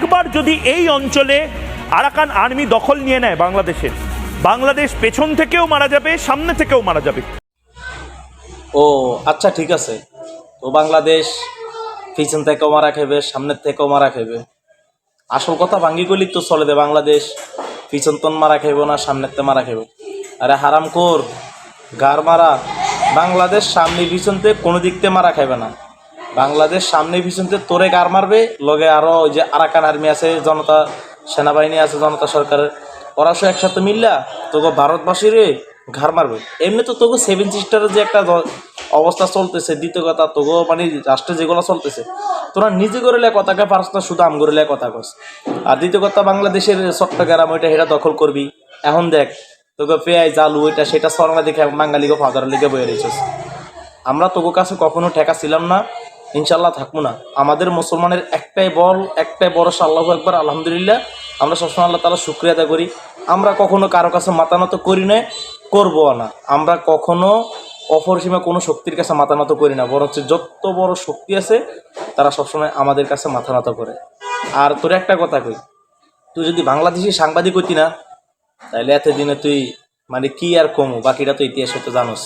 একবার যদি এই অঞ্চলে আরাকান আর্মি দখল নিয়ে নেয় বাংলাদেশের বাংলাদেশ পেছন থেকেও মারা যাবে, সামনে থেকেও মারা যাবে। ও আচ্ছা ঠিক আছে। তো বাংলাদেশ পিছন থেকেও মারা খেবে সামনের থেকেও মারা খেবে আসল কথা ভাঙ্গি করলি তো চলে দে, বাংলাদেশ পিছন তন মারা খাইব না, সামনের তে মারা খাইব। আরে হারাম কর গার মারা বাংলাদেশ সামনে পিছনতে কোনো দিক দিকতে মারা খাইবে না। বাংলাদেশ সামনে পিছনতে তোরে গার মারবে। লগে আরও ওই যে আরাকান আর্মি আছে, জনতা সেনাবাহিনী আছে, জনতা সরকারের। ওরা সব একসাথে মিললা, তোকে ভারতবাসীর ঘাড় মারবে। এমনি তো তোকে সেভেন সিস্টারের যে একটা অবস্থা চলতেছে, দ্বিতীয় কথা তোকে মানে রাষ্ট্রে যেগুলো চলতেছে, তোরা নিজে করে লে কথাকে পারস না শুধু আম করে লে কথা কস। আর দ্বিতীয় কথা, বাংলাদেশের চট্টগ্রাম ওইটা সেটা দখল করবি। এখন দেখ, তোকে পেঁয়াজ জালু ওইটা সেটা সরনা দেখে বাঙালিকে ফাদার লিগে বয়ে রেখেছিস আমরা তোকে কাছে কখনো ঠেকা ছিলাম না। ইনশাল্লাহ থাকব না। আমাদের মুসলমানের একটাই বল, একটাই বড় আল্লাহ একবার আলহামদুলিল্লাহ। আমরা সবসময় আল্লাহ তালা শুক্রিয়া আদায় করি। আমরা কখনো কারও কাছে মাথা নত করি না করব না। আমরা কখনো অপরিসীমা কোনো শক্তির কাছে মাথা নত করি না, বরঞ্চ যত বড় শক্তি আছে, তারা সবসময় আমাদের কাছে মাথা নত করে। আর তোর একটা কথা কই, তুই যদি বাংলাদেশি সাংবাদিক হইতি না তাহলে এত দিনে তুই মানে কি আর কমু? বাকিটা তো ইতিহাস হতে জানোস।